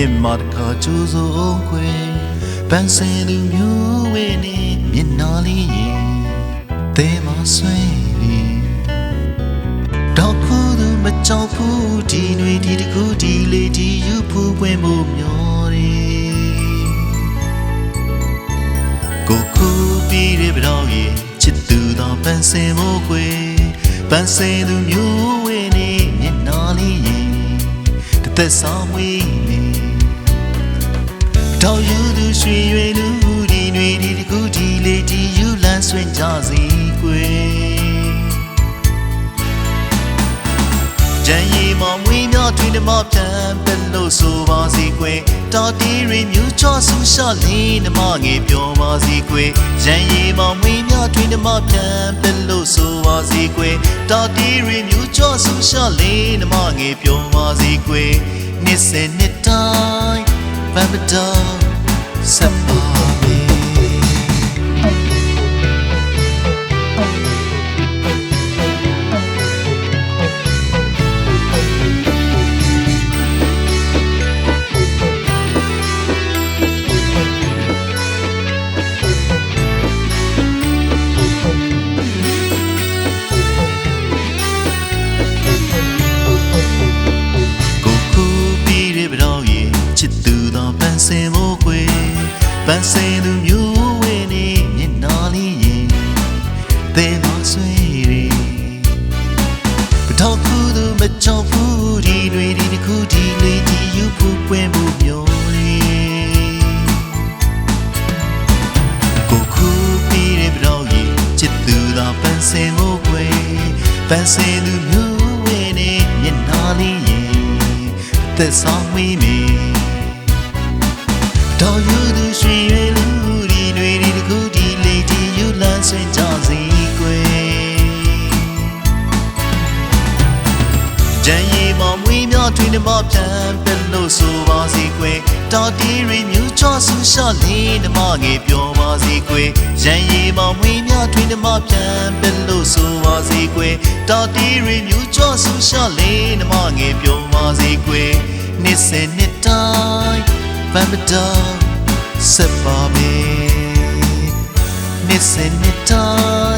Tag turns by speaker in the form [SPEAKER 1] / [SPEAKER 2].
[SPEAKER 1] နှစ်မတခါကျိုးစုံခွေပန်းစင်လူမျိုးဝေနေမျက်နာလေးရင်တဲမဆွေးပြီတော့ခုသူမကြောက်ဘူးဒီຫນွေဒီတကူဒီလေးဒီယူဖူးပွင့်ဖို့မျောတယ်ကိုကူပြီးရပတော့ရင်ချစ်သူတော်ပန်းစင်မို့ခွေပန်းစင်သူမျိုးဝေနေမျက်နာလေးရင်တစ် သက်ဆောင်မွေးနေတော်ယူသူရွှေရွယ်လူဒီຫນွေဒီတကူဒီလေးဒီယူလ ကြံရီမမွေးများတွင်ဓမ္မပြန်ပက်လို့ဆိုပါစီကွယ်တော်တီရီမြူချောဆူရှလေးဓမ္မငယ်ပြောပါစီကွယ်ကြံရီမမွေးများတွင်ဓမ္မပြန်ပက်လို့ဆိုပါစီကွယ်တော်တီရီမြူချောဆူရှလေးဓမ္မငယ်ပြောပါစီကွယ်နှစ်စင်နှစ်တိုင်းဗမ်ပတော်ဆက်ပါမေ ပန်းစင်သူမျိုးဝဲနေမျက်နာလေးရင်သင်မဆွေးရီပထောက်ခုသူမချောက်ဘူးဒီတွေဒီတစ်ခုဒီလေးဒီယူဖူးပွင့်မှုမျိုးလေးကိုကူပြီးရပတော့ရင်ချစ်သူတော်ပန်းစင်မို့ကွယ်ပန်းစင်သူမျိုးဝဲနေမျက်နာလေးရင်သက်ဆောင်မိမိ တော်ယူသူရွှေရွယ်လူဒီတွေဒီတကူဒီလေးဒီယူလန်းဆွင်ကြစီကွယ်ကြံရီမမွေးများတွင်ဓမ္မပြန်ပက်လို့ဆိုပါစီကွယ်တော်တီရီမြူချောဆူရှလေးဓမ္မငယ်ပြောပါစီကွယ်ကြံရီမမွေးများတွင်ဓမ္မပြန်ပက်လို့ဆိုပါစီကွယ်တော်တီရီမြူချောဆူရှလေးဓမ္မငယ်ပြောပါစီကွယ်နှစ်စင်နှစ်တိုင်းဗမ်ပတော် ဆက်ပါမေနှစ်စင်နှစ်တိုင်းဗမ်ပတော်